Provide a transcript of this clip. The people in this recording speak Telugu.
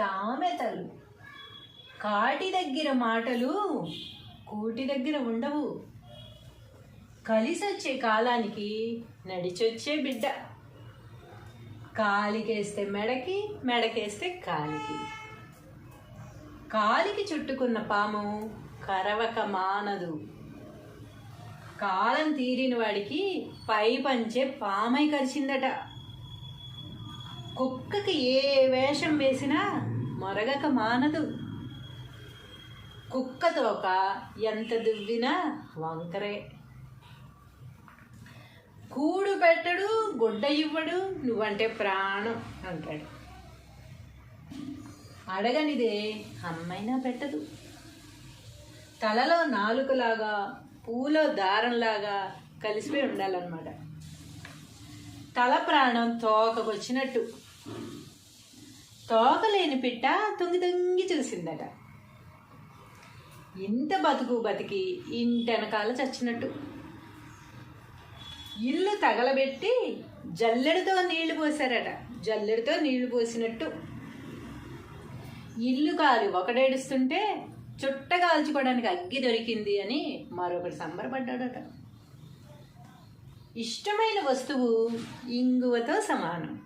సామెతలు. కాటి దగ్గర మాటలు కూటి దగ్గర ఉండవు. కలిసొచ్చే కాలానికి నడిచొచ్చే బిడ్డ. కాలికేస్తే మెడకి మెడకేస్తే కాలికి. కాలికి చుట్టుకున్న పాము కరవక మానదు. కాలం తీరిన వాడికి పై పంచే పామై కరిచిందట. కుక్కకి ఏ వేషం వేసినా మొరగక మానదు. కుక్కతోక ఎంత దువ్వినా వంకరే. కూడు పెట్టడు గుడ్డ ఇవ్వడు నువ్వంటే ప్రాణం అంటాడు. అడగనిదే అమ్మైనా పెట్టదు. తలలో నాలుకలాగా పూలో దారంలాగా కలిసిపోయి ఉండాలన్నమాట. తల ప్రాణం తోకకొచ్చినట్టు. తోక లేని పిట్ట తొంగి తొంగి చూసిందట. ఇంత బతుకు బతికి ఇంటెనకాల చచ్చినట్టు. ఇల్లు తగలబెట్టి జల్లెడతో నీళ్ళు పోసారట. జల్లెడితో నీళ్ళు పోసినట్టు. ఇల్లు కాలి ఒకడేడుస్తుంటే చుట్ట కాల్చుకోవడానికి అగ్గి దొరికింది అని మరొకటి సంబరపడ్డాడట. ఇష్టమైన వస్తువు ఇంగువతో సమానం.